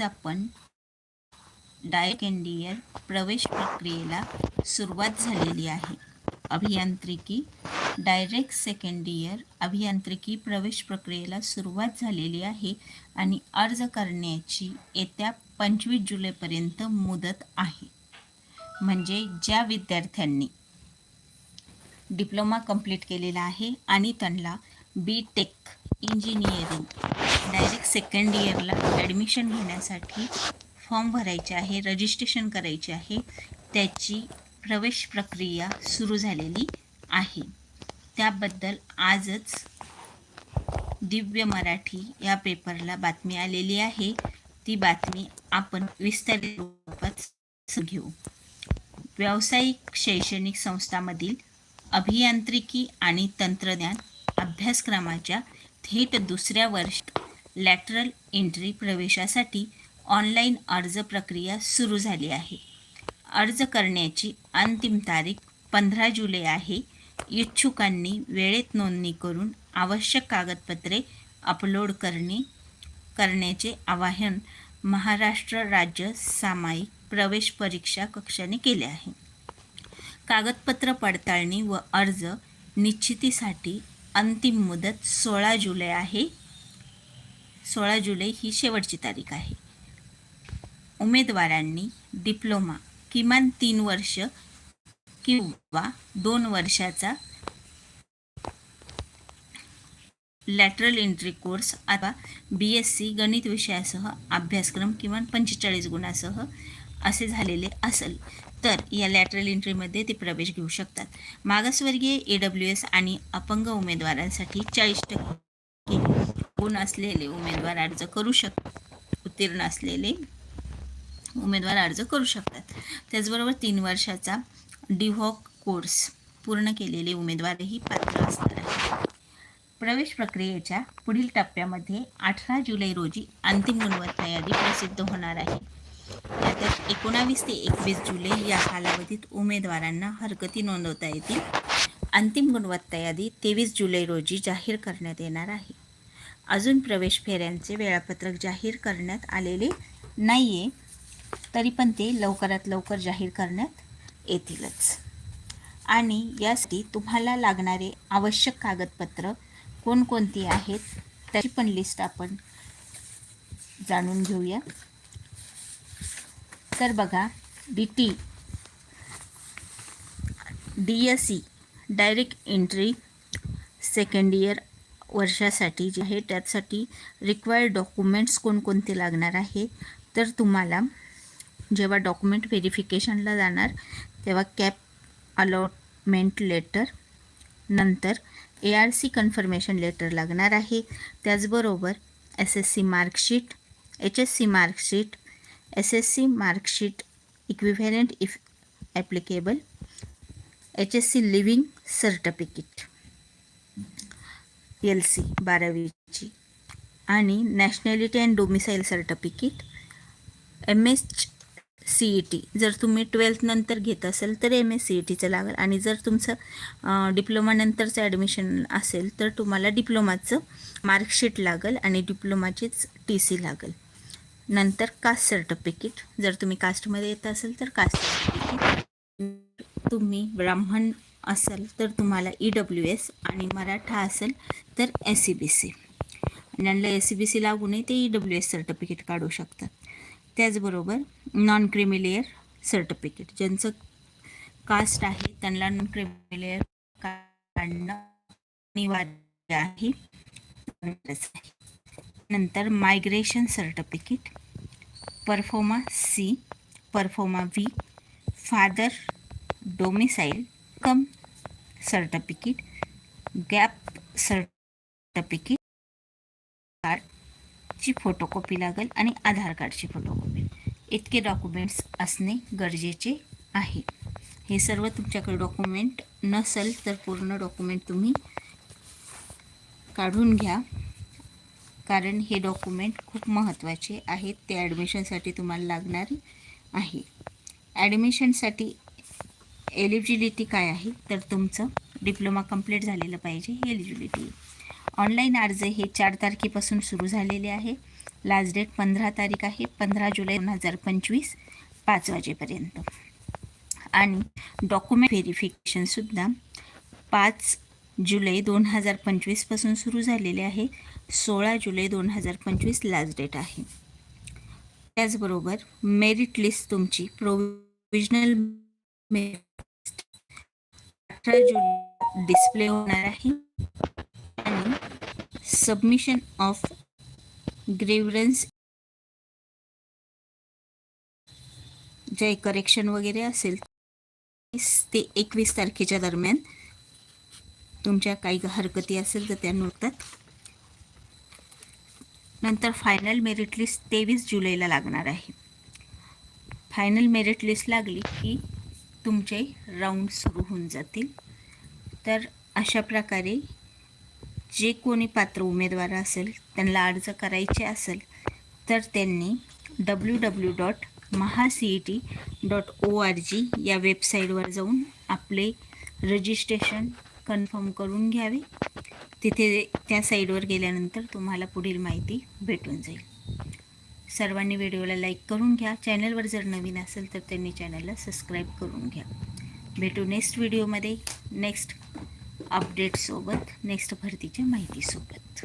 आपण डायरेक्ट इंडियर प्रवेश प्रक्रियेला सुरुवात झालेली आहे. अभियांत्रिकी डायरेक्ट सेकंड इयर अभियांत्रिकी प्रवेश प्रक्रियेला सुरुवात झालेली आहे आणि अर्ज करण्याची येत्या पंचवीस जुलैपर्यंत मुदत आहे. म्हणजे ज्या विद्यार्थ्यांनी डिप्लोमा कंप्लीट केलेला आहे आणि त्यांना B tech engineering. Direct second इयरला ॲडमिशन घेण्यासाठी फॉर्म भरायचे आहे रजिस्ट्रेशन करायचे आहे. त्याची प्रवेश प्रक्रिया सुरू झालेली आहे. त्याबद्दल आजच दिव्य मराठी या पेपरला बातमी आलेली आहे. ती बातमी आपण विस्तारित घेऊ. व्यावसायिक शैक्षणिक संस्थांमधील अभियांत्रिकी आणि तंत्रज्ञान अभ्यासक्रमाच्या थेट दुसऱ्या वर्ष लॅटरल एंट्री प्रवेशासाठी ऑनलाईन अर्ज प्रक्रिया सुरू झाली आहे. अर्ज करण्याची अंतिम तारीख पंधरा जुलै आहे. इच्छुकांनी वेळेत नोंदणी करून आवश्यक कागदपत्रे अपलोड करणे करण्याचे आवाहन महाराष्ट्र राज्य सामायिक प्रवेश परीक्षा कक्षाने केले आहे. कागदपत्र पडताळणी व अर्ज निश्चितीसाठी अंतिम मुदत सोळा जुलै आहे. सोळा जुलै ही शेवटची तारीख आहे. उमेदवारांनी डिप्लोमा किमान तीन वर्ष किंवा दोन वर्षाचा लॅटरल एंट्री कोर्स अथवा बी एस सी गणित विषयासह अभ्यासक्रम किमान पंचेचाळीस गुणासह असे झालेले असेल तर या लॅटरल एंट्रीमध्ये ते प्रवेश घेऊ शकतात. मागासवर्गीय ए डब्ल्यू एस आणि अपंग उमेदवारांसाठी चाळीस टक्के गुण असलेले उमेदवार अर्ज करू शक उत्तीर्ण असलेले उमेदवार अर्ज करू शकतात. त्याचबरोबर तीन वर्षाचा डिव्हॉक कोर्स पूर्ण केलेले उमेदवारही पात्र असणार आहेत. प्रवेश प्रक्रियेच्या पुढील टप्प्यामध्ये अठरा जुलै रोजी अंतिम गुणवत्ता यादी प्रसिद्ध होणार आहे. एकोणावीस ते एकवीस जुलै या कालावधीत उमेदवारांना हरकती नोंदवता येतील. अंतिम गुणवत्ता यादी तेवीस जुलै रोजी जाहीर करण्यात येणार आहे. अजून प्रवेश फेऱ्यांचे वेळापत्रक जाहीर करण्यात आलेले नाही आहे तरी पण ते लवकरात लवकर जाहीर करण्यात येतीलच. आणि यासाठी तुम्हाला लागणारे आवश्यक कागदपत्र कोणकोणती आहेत त्याची पण लिस्ट आपण जाणून घेऊया. तर बघा D T D S C direct entry second year वर्षासाठी जे आहे त्यासाठी रिक्वायर्ड डॉक्युमेंट्स कोणकोणते लागणार आहे? तर तुम्हाला जेव्हा डॉक्युमेंट व्हेरिफिकेशनला जाणार तेव्हा कॅप अलॉटमेंट लेटर नंतर A R C confirmation letter लागणार आहे. त्याचबरोबर S S C marksheet H S C marksheet S S C marksheet equivalent if applicable H S C leaving certificate L C बारावीची. आणि nationality and domicile certificate M S C E T जर तुम्ही ट्वेल्थनंतर घेत असेल तर M S C E टीचं लागेल. आणि जर तुमचं डिप्लोमानंतरचं ॲडमिशन असेल तर तुम्हाला डिप्लोमाचं मार्कशीट लागेल आणि डिप्लोमाचीच टी सी लागेल. नंतर कास्ट सर्टिफिकेट जर तुम्ही कास्टमध्ये येत असेल तर कास्ट सर्टिफिकेट तुम्ही ब्राह्मण असेल तर तुम्हाला ई डब्ल्यू एस आणि मराठा असेल तर एस सी बी सी ज्यांना एस सी बी सी लागू नये ते ई डब्ल्यू एस सर्टिफिकेट काढू शकतात. त्याचबरोबर नॉन क्रिमिलेअर सर्टिफिकेट ज्यांचं कास्ट आहे त्यांना नॉन क्रिमिलेअर काढणं अनिवार्य आहे. नंतर migration certificate proforma C proforma V father domicile cum certificate gap certificate कार्डची फोटोकॉपी लागेल आणि आधार कार्डची फोटोकॉपी इतके डॉक्युमेंट्स असणे गरजेचे आहे. हे सर्व तुमच्याकडे डॉक्युमेंट नसेल तर पूर्ण डॉक्युमेंट तुम्ही काढून घ्या. कारण हे डॉक्युमेंट खूप महत्त्वाचे आहेत. ते ॲडमिशनसाठी तुम्हाला लागणार आहे. ॲडमिशनसाठी एलिजिबिलिटी काय आहे? तर तुमचं डिप्लोमा कंप्लीट झालेलं पाहिजे ही एलिजिबिलिटी ऑनलाईन अर्ज हे चार तारखेपासून सुरू झालेले आहे. लास्ट डेट पंधरा तारीख आहे. पंधरा जुलै दोन हजार पंचवीस पाच वाजेपर्यंत. आणि डॉक्युमेंट व्हेरिफिकेशनसुद्धा पाच जुलै दोन हजार पंचवीसपासून सुरू झालेले आहे. सोळा जुलै दोन हजार पंचवीस लास्ट डेट आहे. त्याचबरोबर मेरिट लिस्ट तुमची प्रोविजनल अठरा जुलै डिस्प्ले होणार आहे. आणि सबमिशन ऑफ ग्रेव्हरन्स जे करेक्शन वगैरे असेल ते एकवीस तारखेच्या दरम्यान तुमच्या काही हरकती असेल तर त्या नोटतात नंतर फायनल मेरिट लिस्ट तेवीस जुलैला लागणार आहे. फायनल मेरिट लिस्ट लागली की तुमचे राऊंड सुरू होऊन जातील. तर अशा प्रकारे जे कोणी पात्र उमेदवार असेल त्यांना अर्ज करायचे असेल तर त्यांनी W W dot Maha C E T dot O R G या वेबसाईटवर जाऊन आपले रजिस्ट्रेशन कन्फर्म करून घ्यावे. तिथे त्या साईडवर गेल्यानंतर तुम्हाला पुढील माहिती भेटून जाईल. सर्वांनी व्हिडिओला लाईक करून घ्या. चॅनलवर जर नवीन असेल तर त्यांनी चॅनलला सबस्क्राईब करून घ्या. भेटू नेक्स्ट व्हिडिओमध्ये. नेक्स्ट अपडेटसोबत नेक्स्ट भरतीच्या माहितीसोबत.